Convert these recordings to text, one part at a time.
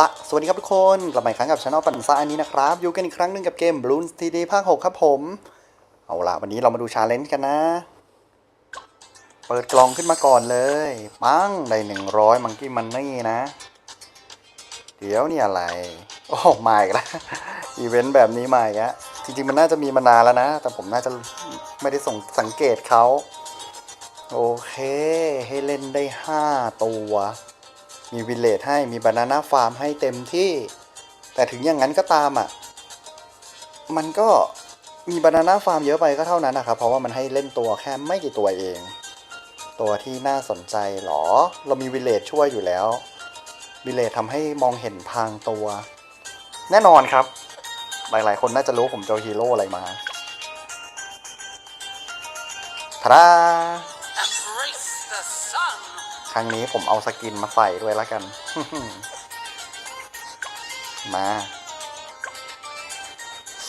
ละสวัสดีครับทุกคนกลับมาอีกครั้งกับช anel ปันซ่าอันนี้นะครับ อยู่กันอีกครั้งหนึ่งกับเกม Bloons TD ภาค 6 ครับผม เอาละวันนี้เรามาดูชาเลนจ์กันนะ เปิดกล่องขึ้นมาก่อนเลย ปัง ได้ 100 มังกี้มันนี่นะ เดี๋ยวนี่อะไร โอ้มาอีกแล้วอีเวนต์แบบนี้มาอีกแล้วจริง ๆ มันน่าจะมีมานานแล้วนะ แต่ผมน่าจะไม่ได้ส่งสังเกตเขาโอเค ให้เล่นได้ 5 ตัว มีวิลเลจให้มีบานาน่าฟาร์มให้เต็มที่ แต่ถึงอย่างนั้นก็ตามอะ มันก็มีบานาน่าฟาร์มเยอะไปก็เท่านั้นนะครับ เพราะว่ามันให้เล่นตัวแค่ไม่กี่ตัวเอง ตัวที่น่าสนใจหรอ เรามีวิลเลจช่วยอยู่แล้ววิลเลจทำให้มองเห็นพางตัว แน่นอนครับ หลายๆ คนน่าจะรู้ผมจอาฮีโร่อะไรมาทาดา ครั้งนี้ผมเอาสกินมาใส่ด้วยแล้วกัน มา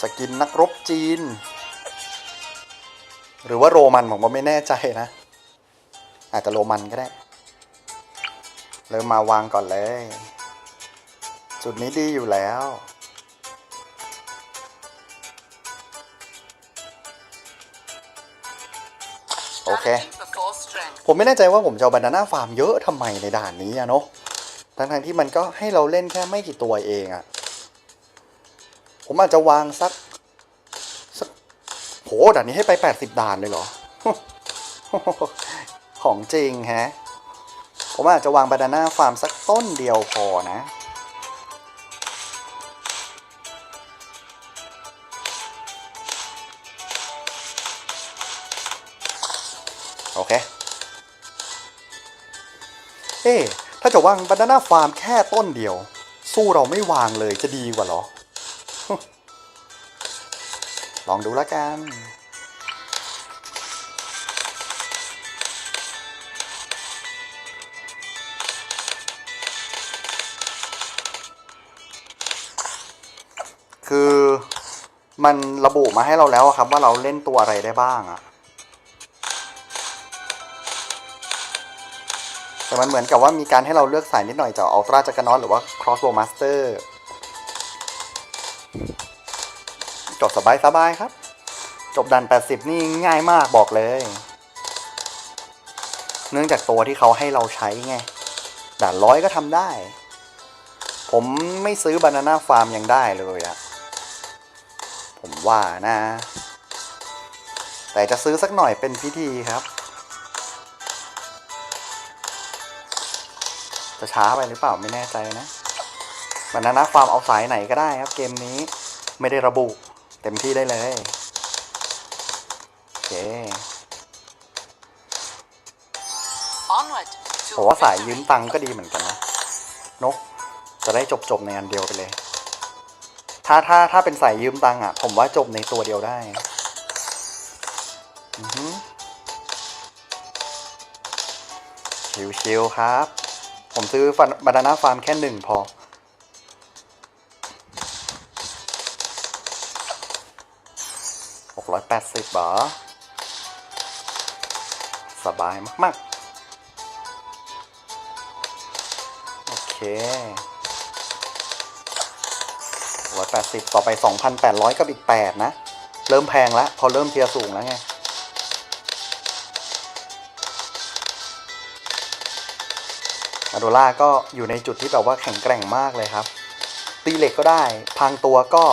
สกินนักรบจีน หรือว่าโรมันผมก็ไม่แน่ใจนะ อาจจะโรมันก็ได้ เริ่มมาวางก่อนเลย จุดนี้ดีอยู่แล้วโอเค ผมไม่แน่ใจว่าผมจะเอาบานาน่าฟาร์มเยอะทำไมในด่านนี้อะเนาะทั้งๆที่มันก็ให้เราเล่นแค่ไม่กี่ตัวเองอะผมอาจจะวางสักสักโหด่านนี้ให้ไป 80 ด่านเลยเหรอ ของจริงแฮะ ผมอาจจะวางบานาน่าฟาร์มสักต้นเดียวพอนะ เอ๊ะถ้าจะวางบานาน่าฟาร์มแค่ต้นเดียว สู้เราไม่วางเลยจะดีกว่าเหรอ ลองดูแล้วกัน คือมันระบุมาให้เราแล้วครับว่าเราเล่นตัวอะไรได้บ้างอะ มันเหมือนกับว่ามีการให้เราเลือกสายนิดหน่อยจากอัลตร้าจักรนอตหรือว่า Crossbow Master จบสบายสบายครับ จบดัน 80 นี่ง่ายมากบอกเลย เนื่องจากตัวที่เขาให้เราใช้ไงด่านร้อยก็ทำได้ ผมไม่ซื้อบานาน่าฟาร์มยังได้เลยอะผมว่านะ แต่จะซื้อสักหน่อยเป็นพิธีครับ จะช้าไปหรือเปล่าไม่แน่ใจนะบานาน่าฟาร์มเอาสายไหนก็ได้ครับ เกมนี้ไม่ได้ระบุ เต็มที่ได้เลยโอเค Onward ผ to มว่าสายยืม victory. ตังค์ก็ดีเหมือนกันนะนกจะได้จบจบๆในอันเดียวไปเลย ถ้าถ้าถ้าเป็นสายยืมตังค์อะ ผมว่าจบในตัวเดียวได้อือหือชิวๆครับ ผมซื้อบานาน่าฟาร์มแค่หนึ่งพอ หกร้อยแปดสิบเหรอ สบายมาก ๆ โอเคร้อยแปดสิบต่อไปสองพันแปดร้อยกับอีกแปดนะ เริ่มแพงแล้ว พอเริ่มเทียร์สูงแล้วไง มาโดล่าก็อยู่ในจุดที่แบบว่าแข็งแกร่งมากเลยครับ ตีเหล็กก็ได้ พังตัวก็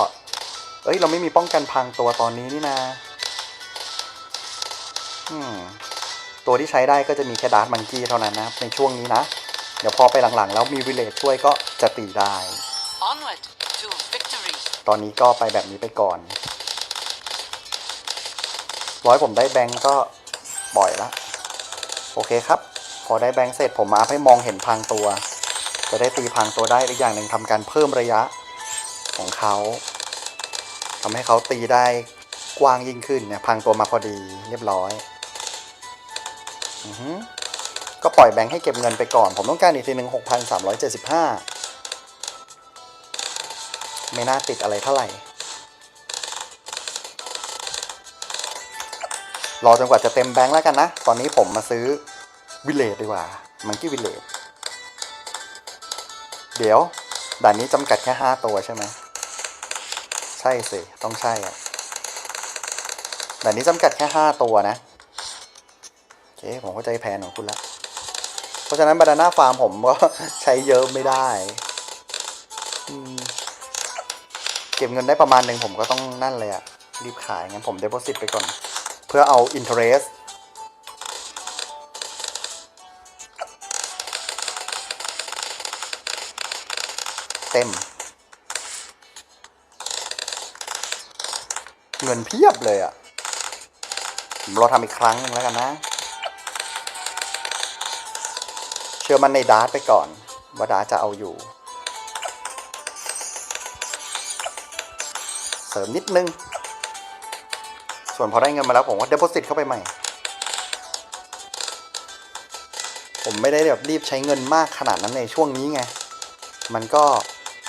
เอ้ย เราไม่มีป้องกันพังตัวตอนนี้นี่นะอืมตัวที่ใช้ได้ก็จะมีแค่ดาร์ m มังกี้เท่านั้นนะในช่วงนี้นะ เดี๋ยวพอไปหลังๆ แล้วมีวิเลจช่วยก็จะตีได้ Onward to victory. ตอนนี้ก็ไปแบบนี้ไปก่อนร้อยผมได้แบงก์ก็ปล่อยละ โอเคครับ พอได้แบงก์เสร็จผมมาให้มองเห็นพังตัว จะได้ตีพังตัวได้อีกอย่างหนึ่งทำการเพิ่มระยะของเขาทำให้เขาตีได้กว้างยิ่งขึ้นเนี่ยพังตัวมาพอดีเรียบร้อยอก็ปล่อยแบงค์ให้เก็บเงินไปก่อน ผมต้องการอีกทีหนึ่งหกพันสามร้อยเจ็ดสิบห้าไม่น่าติดอะไรเท่าไหร่ รอจนกว่าจะเต็มแบงค์แล้วกันนะ ตอนนี้ผมมาซื้อ วิลเลจดีกว่ามันกี้วิลเลจเดี๋ยว ด่านนี้จำกัดแค่ห้าตัวใช่ไหม ใช่สิ ต้องใช่อะด่านนี้จำกัดแค่ห้าตัวนะ โอเค ผมเข้าใจแผนของคุณละเพราะฉะนั้นบานาน่าฟาร์มผมก็ใช้เยอะไม่ได้ เก็บเงินได้ประมาณหนึ่งผมก็ต้องนั่นเลยอะรีบขายงั้นผมเด p o สิตไปก่อน เพื่อเอา interest เต็ม เงินเพียบเลยอะ่ะผมรอทำอีกครั้งนึงแล้วกันนะ เชื่อมันในดาร์ตไปก่อน ว่าดาร์ตจะเอาอยู่ เสริมนิดนึง ส่วนพอได้เงินมาแล้วผมก็เด p o สิตเข้าไปใหม่ ผมไม่ได้แบบรีบใช้เงินมากขนาดนั้นในช่วงนี้ไง มันก็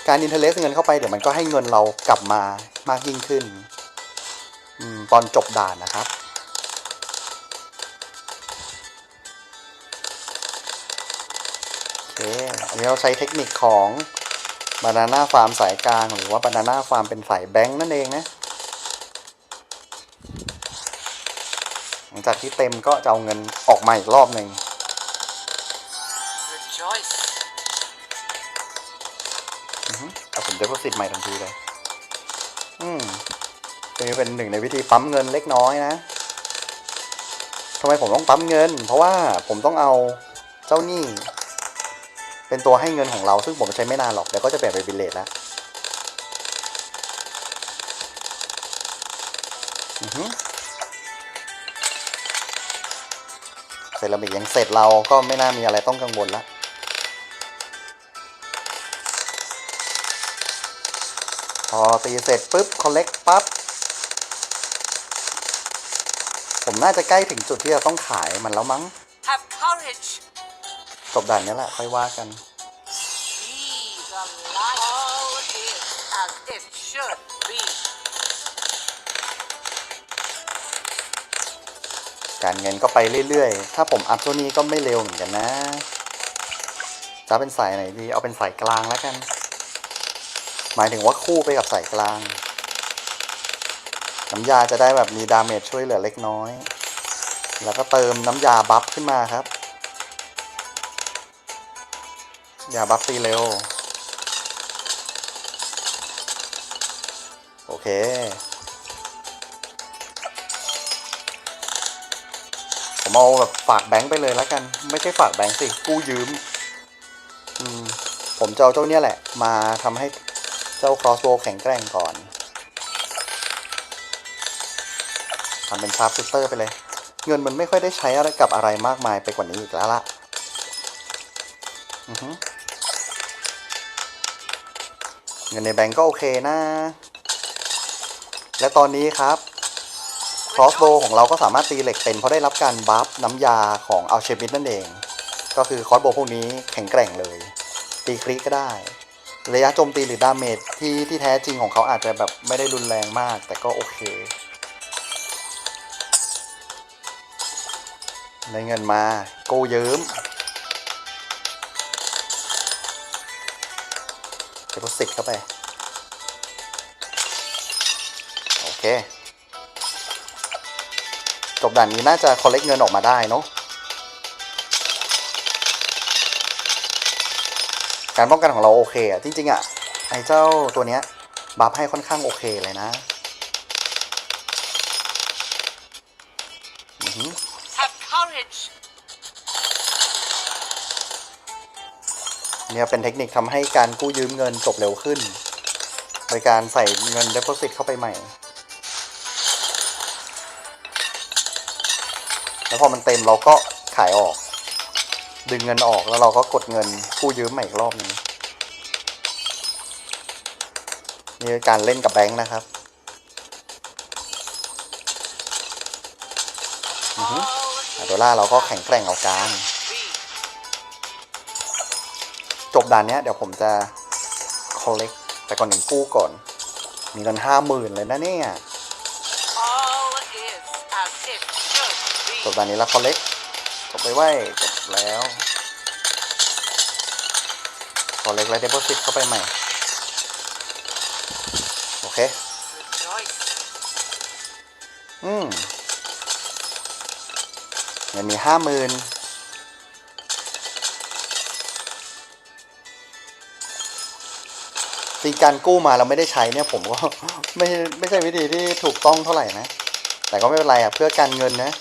การอินเทอร์เลสเงินเข้าไปเดี๋ยวมันก็ให้เงินเรากลับมามากยิ่งขึ้นอตอนจบด่านนะครับ โอเคอันนี้เราใช้เทคนิคของบานาน่าฟาร์มสายกลาง หรือว่าบานาน่าฟาร์มเป็นสายแบงค์นั่นเองนะ หลังจากที่เต็มก็จะเอาเงินออกมาอีกรอบหนึ่ง แต่ผมเด p o สิตใหม่ทันทีเลย อืมนี้เป็นหนึ่งในวิธีปั๊มเงินเล็กน้อยนะทำไมผมต้องปั๊มเงิน เพราะว่าผมต้องเอาเจ้าหนี้ เป็นตัวให้เงินของเรา ซึ่งผมใช้ไม่นานหรอกเดี๋ยวก็จะเปลี่ยนไปบิลเลตแล้วอือฮึเซรามิกยังเสร็จเราก็ไม่น่ามีอะไรต้องกังวลแล้ว พอตีเสร็จปุ๊บคอลเลกปั๊บ ผมน่าจะใกล้ถึงจุดที่จะต้องขายมันแล้วมั้ง Have courage. จบด่านนี้แหละ ค่อยว่ากัน Be the light. All is as it should be. การเงินก็ไปเรื่อยๆ ถ้าผมอัพตัวนี้ก็ไม่เร็วเหมือนกันนะ จะเป็นสายไหนดี เอาเป็นสายกลางแล้วกัน หมายถึงว่าคู่ไปกับสายกลาง น้ำยาจะได้แบบมีดาเมจช่วยเหลือเล็กน้อย แล้วก็เติมน้ำยาบัฟขึ้นมาครับ ยาบัฟตีเร็ว โอเคผมเอาแบบฝากแบงค์ไปเลยแล้วกัน ไม่ใช่ฝากแบงค์สิกู้ยืม อืม ผมจะเอาเจ้าเนี่ยแหละ มาทำให้ เจ้า crossbow แข็งแกร่งก่อนทำเป็นชาร์ปชูเตอร์ไปเลย เงินมันไม่ค่อยได้ใช้อะไรกับอะไรมากมายไปกว่านี้อีกแล้วล่ะเงินในแบงก์ก็โอเคนะ และตอนนี้ครับ crossbow ของเราก็สามารถตีเหล็กเป็น เพราะได้รับการบัฟน้ำยาของอัลเชมิดนั่นเอง ก็คือคอสโบพวกนี้แข็งแกร่งเลย ตีคลิกก็ได้ ระยะโจมตีหรือดาเมจที่ที่แท้จริงของเขาอาจจะแบบไม่ได้รุนแรงมาก แต่ก็โอเคได้เงินมาโกเยิ้มเดโพสิเข้าไป โอเค จบด่านนี้น่าจะคอลเลกเงินออกมาได้เนาะ การป้องกันของเราโอเคอะจริงๆอะไอ้เจ้าตัวเนี้ยบัฟให้ค่อนข้างโอเคเลยนะอือหือ Have courage. เนี่ยเป็นเทคนิคทำให้การกู้ยืมเงินจบเร็วขึ้น โดยการใส่เงิน Deposit เข้าไปใหม่ แล้วพอมันเต็มเราก็ขายออก ดึงเงินออกแล้วเราก็กดเงินกู้ยืมใหม่อีกรอบหนึงนี่คือการเล่นกับแบงค์นะครับอือฮึ All อะโดล่าเราก็แข็งแกร่งเอาการ จบด่านนี้เดี๋ยวผมจะ collect แต่ก่อนหนึ่งกู้ก่อน มีเงินห้าหมื่นเลยนะเนี่ยจบด่านนี้แล้ว collect จบไปไว้จบ แล้ว ขอเล็กและเด p อ s ิ t เข้าไปใหม่ โอเค อืมเงินมีห้าหมื่นตีการกู้มาเราไม่ได้ใช้เนี่ยผมก็ไม่ไม่ใช่วิธีที่ถูกต้องเท่าไหร่นะ แต่ก็ไม่เป็นไรอะเพื่อการเงินนะ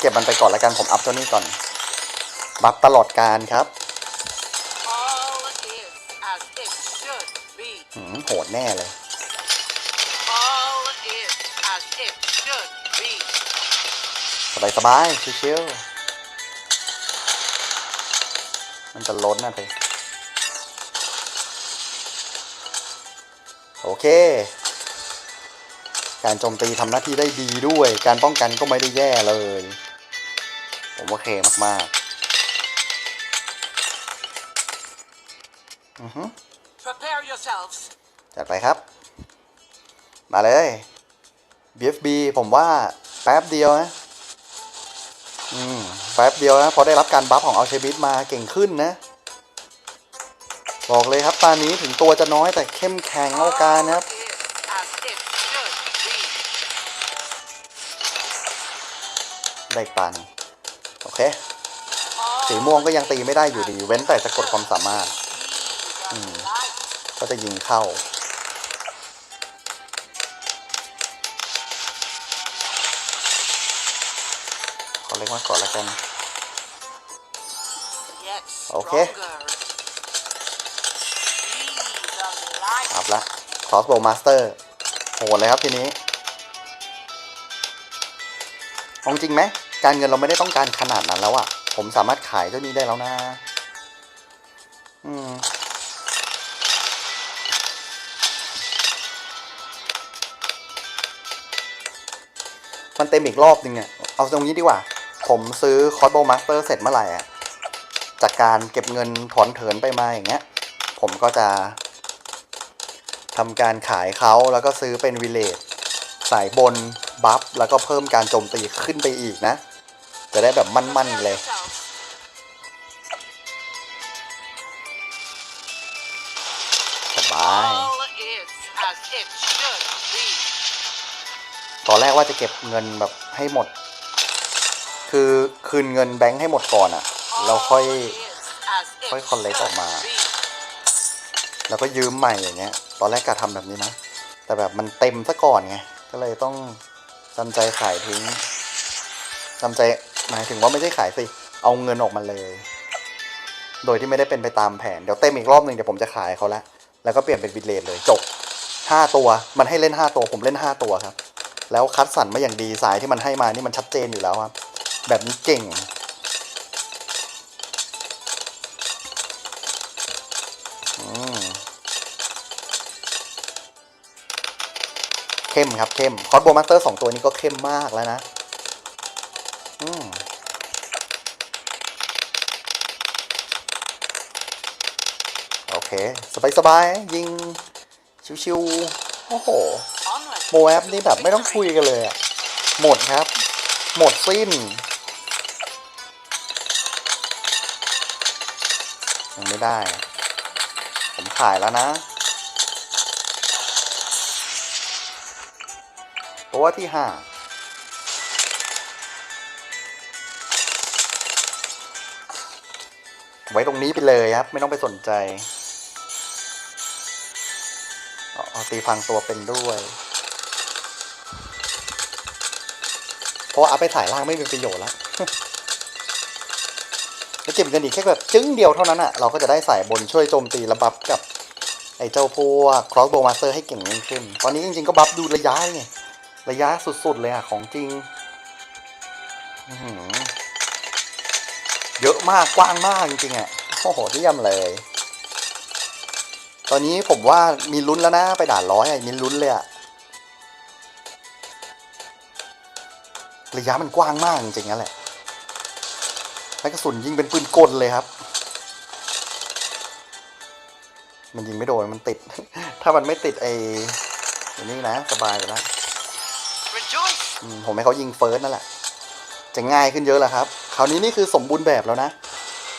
เก็บมันไปก่อนแล้วกันผมอัพเจ้านี้ก่อน บัฟตลอดการครับ All is as it should be. หืมโหดแน่เลย All is as it should be. สบายสบายๆชิวๆมันจะล้นนะเธอโอเค การโจมตีทำหน้าที่ได้ดีด้วย การป้องกันก็ไม่ได้แย่เลย ผมว่าโอเคมากๆอือฮึ Prepare yourselves. จัดไปครับ มาเลย BFB ผมว่าแป๊บเดียวนะ อืม แป๊บเดียวนะ พอได้รับการบัฟของอัลเชบิสมาเก่งขึ้นนะ บอกเลยครับตอนนี้ถึงตัวจะน้อยแต่เข้มแข็งเอาการนะครับ All is as it should be. ได้ตันโอ เคสีม่วงก็ยังตีไม่ได้อยู่ดี เว้นแต่จะกดความสามารถ be the Hmm. light. ก็จะยิงเข้า ขอเล็กมาก่อนแล้วกัน Yet Okay. stronger. Be the light. อัพละ crossbow master โหดเลยครับทีนี้อาจริงไหม การเงินเราไม่ได้ต้องการขนาดนั้นแล้วอะผมสามารถขายเจ้านี้ได้แล้วนะอืมมันเต็มอีกรอบนึงเนี่ย เอาตรงนี้ดีกว่า ผมซื้อ crossbow master เสร็จเมื่อไหร่อะจากการเก็บเงินถอนเถินไปมาอย่างเงี้ย ผมก็จะทำการขายเขาแล้วก็ซื้อเป็นวิเลจสายบน บัฟแล้วก็เพิ่มการโจมตีขึ้นไปอีกนะ จะได้แบบมั่นๆเลย สบาย ตอนแรกว่าจะเก็บเงินแบบให้หมด คือคืนเงินแบงค์ให้หมดก่อนอะเราค่อยค่อย collect ออกมา แล้วก็ยืมใหม่อย่างเงี้ย ตอนแรกกะทำแบบนี้นะ แต่แบบมันเต็มซะก่อนไง ก็เลยต้องจำใจขายทิ้งจำใจ หมายถึงว่าไม่ใช่ขายสิ เอาเงินออกมาเลย โดยที่ไม่ได้เป็นไปตามแผน เดี๋ยวเต็มอีกรอบหนึ่งเดี๋ยวผมจะขายเขาละ แล้วก็เปลี่ยนเป็นวิดเลนเลยจบห้าตัว มันให้เล่นห้าตัว ผมเล่นห้าตัวครับ แล้วคัดสรรมาอย่างดีสายที่มันให้มานี่มันชัดเจนอยู่แล้วครับ แบบนี้เก่งเข้มครับเข้มคอร์สโบมาสเตอร์สองตัวนี้ก็เข้มมากแล้วนะ อืม โอ เคสบายสบายๆยิง ชิวๆโอ้โหโมแอปนี่แบบไม่ต้องคุยกันเลยอะหมดครับ หมดสิ้น ยังไม่ได้ ผมขายแล้วนะเพราะว่าที่ห้าไว้ตรงนี้ไปเลยครับ ไม่ต้องไปสนใจ ตีฟังตัวเป็นด้วย เพราะว่าอัพไปถ่ายล่างไม่มีประโยชน์แล้วแล้วเก็บเงินอีกแค่แบบจึ้งเดียวเท่านั้นอะเราก็จะได้สายบนช่วยโจมตีและบัฟกับไอ้เจ้าพวก crossbow master ให้เก่งยิ่งขึ้น ตอนนี้จริงๆก็บัฟดูระยะไงระยะสุดๆเลยอะของจริง เยอะมากกว้างมากจริงๆอะโอ้โหเยี่ยมเลย ตอนนี้ผมว่ามีลุ้นแล้วนะ ไปด่านร้อยอะมีลุ้นเลยอะระยะมันกว้างมากจริงๆนั่นแหละแล้วกระสุนยิงเป็นปืนกลเลยครับ มันยิงไม่โดน มันติด ถ้ามันไม่ติดไอ้อันนี้นะ สบายแล้วผมให้เขายิงเฟิร์สนั่นแหละ จะง่ายขึ้นเยอะแล้วครับ คราวนี้นี่คือสมบูรณ์แบบแล้วนะ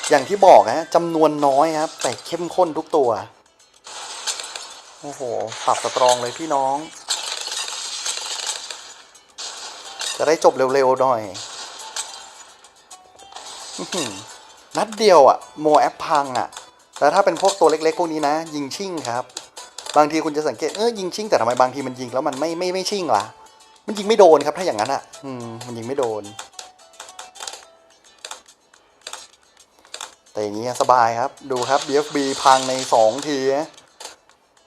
อย่างที่บอกนะจำนวนน้อยครับ แต่เข้มข้นทุกตัว โอ้โหปรับสตรองเลยพี่น้อง จะได้จบเร็วๆหน่อย นัดเดียวอะโมแอปพังอะแต่ถ้าเป็นพวกตัวเล็กๆ พวกนี้นะ ยิงชิ่งครับ บางทีคุณจะสังเกต เออยิงชิ่งแต่ทำไมบางทีมันยิงแล้วมันไม่ไม่ไม่ชิ่งล่ะ มันยิงไม่โดนครับถ้าอย่างนั้นอะอืม มันยิงไม่โดน แต่อย่างนี้สบายครับ ดูครับ BFB พังในสองทีนะ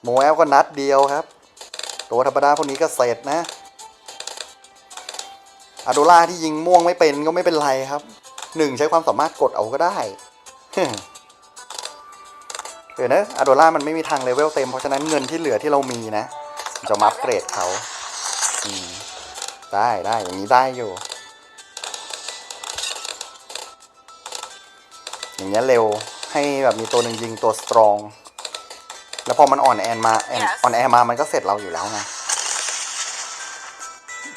โมแอลก็นัดเดียวครับ ตัวธรรมดาพวกนี้ก็เสร็จนะอาโดล่าที่ยิงม่วงไม่เป็นก็ไม่เป็นไรครับหนึ่งใช้ความสามารถกดเอาก็ได้เดี๋ยวนะอาโดล่ามันไม่มีทางเลเวลเต็มเพราะฉะนั้นเงินที่เหลือที่เรามีนะ จะมาอัปเกรดเขาได้ได้อย่างนี้ได้อยู่ อย่างเงี้ยเร็วให้แบบมีตัวหนึ่งยิงตัวสตรอง แล้วพอมันอ่อนแอนมาแอน Yes อ่อนแอมามันก็เสร็จเราอยู่แล้วไง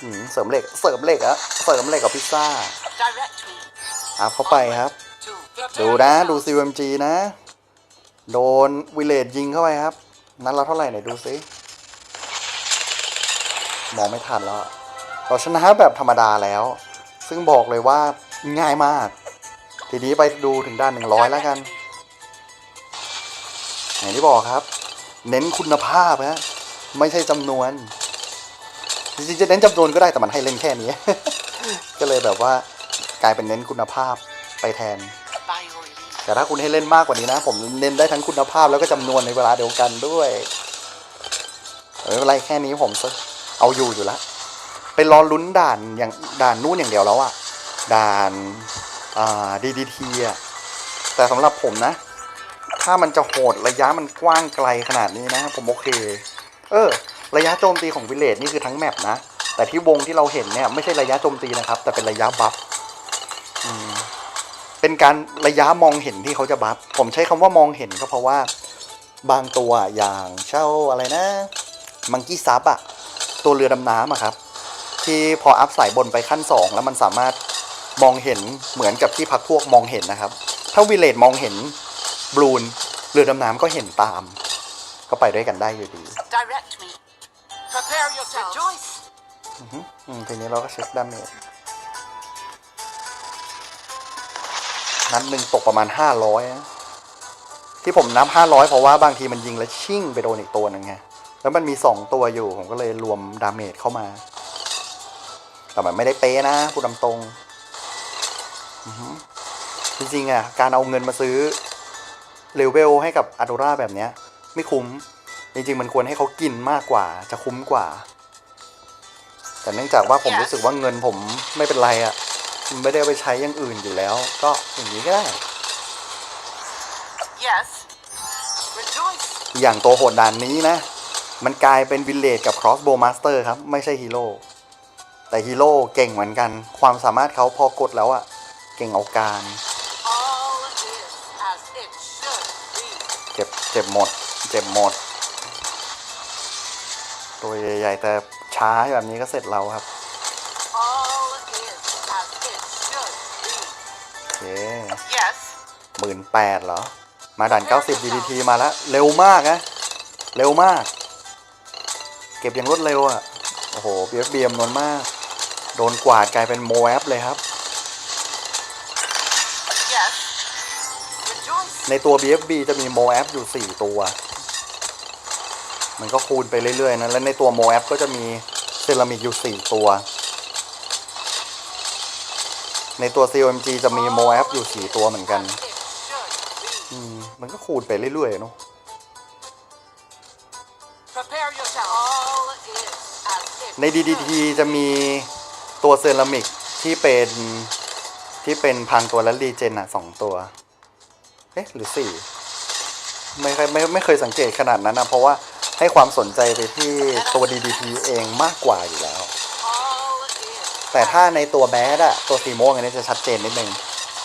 อืมเสริมเหล็ก เสริมเหล็กอะเสริมเหล็กกับพิซซ่า Direct me อัพเข้าไปครับ to ดูนะดู CMG นะ โดนวิเลตยิงเข้าไปครับ นั้นเราเท่าไหร่ไหนดูซิมองไม่ทันแล้วอะเราชนะแบบธรรมดาแล้ว ซึ่งบอกเลยว่าง่ายมาก ทีนี้ไปดูถึงด้านหนึ่งร้อยแล้วกัน อย่างที่บอกครับ เน้นคุณภาพฮะไม่ใช่จำนวนจริงๆจะเน้นจำนวนก็ได้แต่มันให้เล่นแค่นี้ ก็เลยแบบว่ากลายเป็นเน้นคุณภาพไปแทน แต่ถ้าคุณให้เล่นมากกว่านี้นะ ผมเน้นได้ทั้งคุณภาพแล้วก็จำนวนในเวลาเดียวกันด้วยไม่เป็นไรแค่นี้ผมเอาอยู่อยู่ล้วไปรอลุ้นด่านอย่างด่านนู่นอย่างเดียวแล้วอะด่านอ่าดีดีทีอะแต่สำหรับผมนะ ถ้ามันจะโหดระยะมันกว้างไกลขนาดนี้นะผมโอเค เออ ระยะโจมตีของวิเลจนี่คือทั้งแมปนะ แต่ที่วงที่เราเห็นเนี่ยไม่ใช่ระยะโจมตีนะครับ แต่เป็นระยะบัฟเป็นการระยะมองเห็นที่เขาจะบัฟ ผมใช้คำว่ามองเห็นก็เพราะว่า บางตัวอย่างเช่าอะไรนะ มังกี้ซับอะตัวเรือดำน้ำอะครับ ที่พออัพสายบนไปขั้นสองแล้วมันสามารถมองเห็นเหมือนกับที่พักพวกมองเห็นนะครับ ถ้าวิเลตมองเห็น บลูนเรือดำน้ำก็เห็นตาม ก็ไปด้วยกันได้อยู่ดี Direct me. Prepare yourself. Rejoice. อือฮึอืมทีนี้เราก็เช็คดาเมจนัดหนึ่งตกประมาณห้าร้อยที่ผมนับห้าร้อยเพราะว่าบางทีมันยิงแล้วชิ่งไปโดนอีกตัวหนึ่งไงแล้วมันมีสองตัวอยู่ ผมก็เลยรวมดาเมจเข้ามา แต่มันไม่ได้เป๊ะนะพูดตามตรง อือฮึจริงๆอะการเอาเงินมาซื้อ เลเวลให้กับอ d ด r ราแบบเนี้ย ไม่คุ้ม จริงๆ มันควรให้เขากินมากกว่า จะคุ้มกว่า แต่เนื่องจากว่าผม Yes รู้สึกว่าเงินผมไม่เป็นไรอะ่ะมันไม่ได้เอาไปใช้อย่างอื่นอยู่แล้ว ก็อย่างนี้ก็ได้ Yes. Rejoice. อย่างตัวโหดด่านนี้นะ มันกลายเป็นวิลเลจกับ crossbow master ครับ ไม่ใช่ฮีโร่แต่ฮีโร่เก่งเหมือนกัน ความสามารถเขาพอกดแล้วอะ่ะเก่งเอาการ เจ็บหมด เจ็บหมด ตัวใหญ่ๆแต่ช้าแบบนี้ก็เสร็จเราครับโอเคหมื่นแปดเหรอ มาด่าน 90 DDT มาแล้ว เร็วมากนะ เร็วมาก เก็บอย่างรวดเร็วอะ่ะ โอ้โห BFB จำนวนมาก โดนกวาดกลายเป็นโมแอปเลยครับ ในตัว BFB จะมีโมแอปอยู่ 4 ตัว มันก็คูณไปเรื่อยๆนะและในตัวโมแอปก็จะมีเซรามิกอยู่ 4 ตัว ในตัว COMG จะมีโมแอปอยู่ 4 ตัวเหมือนกัน As it should be. อืมมันก็คูณไปเรื่อยๆเนาะ Prepare yourself. All is as it ใน DDT จะมีตัวเซรามิกที่เป็นที่เป็นพังตัวและรีเจนอะสองตัวเอ๊ะหรือสี่ไม่เคยไม่ไม่เคยสังเกตขนาดนั้นนะเพราะว่าให้ความสนใจไปที่ตัว DDT เองมากกว่าอยู่แล้ว All is แต่ถ้าในตัวแบดอะตัวสีม่วงอันนี้จะชัดเจนนิดนึง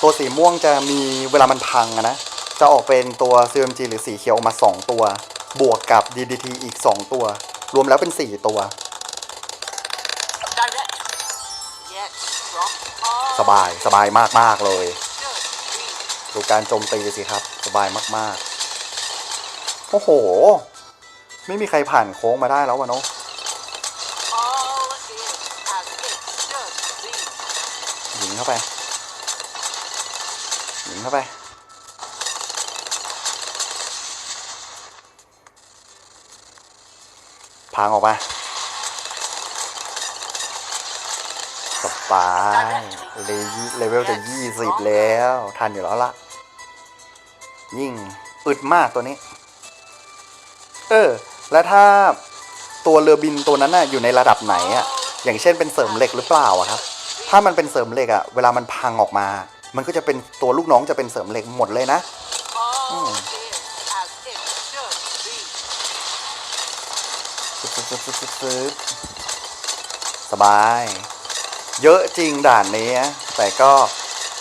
ตัวสีม่วงจะมีเวลามันพังอะนะ จะออกเป็นตัว CMG หรือสีเขียวออกมา 2 ตัว บวกกับ DDT อีก 2 ตัว รวมแล้วเป็น 4 ตัว direct. Yet strong. All สบายสบายมาก ๆ เลย Should be ดูการโจมตีสิครับ สบายมากๆ โอ้โห ไม่มีใครผ่านโค้งมาได้แล้ววะเนาะหิงเข้าไปหิงเข้าไปพังออกมาสบายเลเลเวลจะยี่สิบแล้ว ทันอยู่แล้วล่ะ ยิ่งอึดมากตัวนี้ เออ แล้วถ้าตัวเรือบินตัวนั้นน่ะอยู่ในระดับไหนอะ อย่างเช่นเป็นเสริมเหล็กหรือเปล่าอะครับ ถ้ามันเป็นเสริมเหล็กอะเวลามันพังออกมา มันก็จะเป็นตัวลูกน้องจะเป็นเสริมเหล็กหมดเลยนะสบาย เยอะจริงด่านนี้ แต่ก็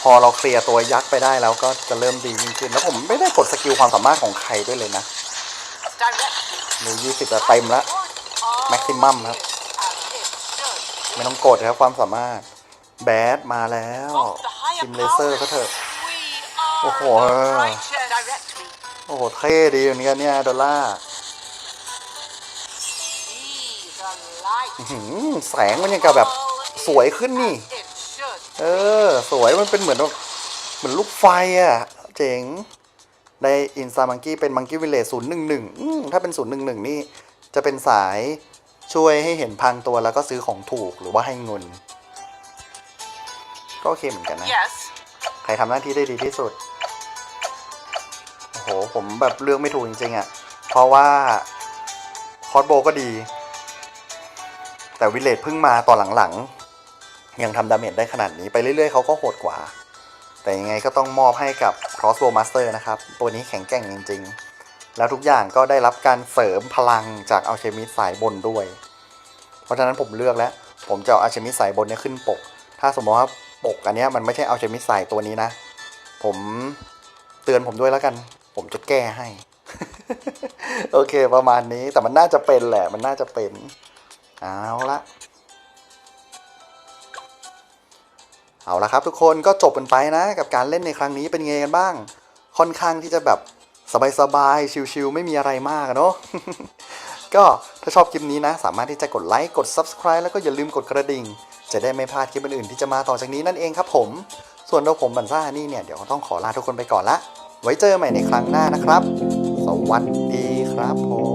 พอเราเคลียร์ตัวยักษ์ไปได้แล้วก็จะเริ่มดียิ่งขึ้น แล้วผมไม่ได้กดสกิลความสามารถของใครด้วยเลยนะ Direct ในยี่สิบเต็มละ all Maximum ครับ ไม่ต้องกดครับความสามารถ แบดมาแล้วชิมเลเซอร์ก็เถอะ โอ้โห โอ้โห เท่ดีเหมือนกันเนี่ยดอลล่าแสงมันยังกับแบบสวยขึ้นนี่ เออ สวยมันเป็นเหมือนแบบเหมือนลูกไฟอะ เจ๋งในอินซามังกี้เป็นมังกี้วิลเลจศูนย์หนึ่งหนึ่งถ้าเป็นศูนย์หนึ่งหนึ่งนี่ จะเป็นสายช่วยให้เห็นพังตัวแล้วก็ซื้อของถูกหรือว่าให้เงิน ก็โอเคเหมือนกันนะ Yes. ใครทำหน้าที่ได้ดีที่สุด โอ้โห ผมแบบเลือกไม่ถูกจริงๆอะ่ะ เพราะว่า คอสโบก็ดี แต่วิลเลจเพิ่งมาตอนหลังๆ ยังทำดาเมจได้ขนาดนี้ไปเรื่อยๆเขาก็โหดกว่า แต่ยังไงก็ต้องมอบให้กับ Crossbow Master นะครับ ตัวนี้แข็งแกร่งจริง ๆ แล้วทุกอย่างก็ได้รับการเสริมพลังจากอัลเชมิสสายบนด้วย เพราะฉะนั้นผมเลือกแล้ว ผมจะเอาอัลเชมิสสายบนเนี่ยขึ้นปก ถ้าสมมติว่าปกอันนี้มันไม่ใช่อัลเชมิสสายตัวนี้นะ ผมเตือนผมด้วยแล้วกัน ผมจะแก้ให้ โอเคประมาณนี้แต่มันน่าจะเป็นแหละ มันน่าจะเป็น เอาละ เอาละครับทุกคนก็จบกันไปนะกับการเล่นในครั้งนี้เป็นไงกันบ้าง ค่อนข้างที่จะแบบสบายๆชิลๆไม่มีอะไรมากเนาะก็ถ้าชอบคลิปนี้นะ สามารถที่จะกดไลค์กด Subscribe แล้วก็อย่าลืมกดกระดิ่ง จะได้ไม่พลาดคลิปอื่นๆที่จะมาต่อจากนี้นั่นเองครับผม ส่วนตัวผมบันซ่านี่เนี่ยเดี๋ยวต้องขอลาทุกคนไปก่อนละ ไว้เจอใหม่ในครั้งหน้านะครับ สวัสดีครับผม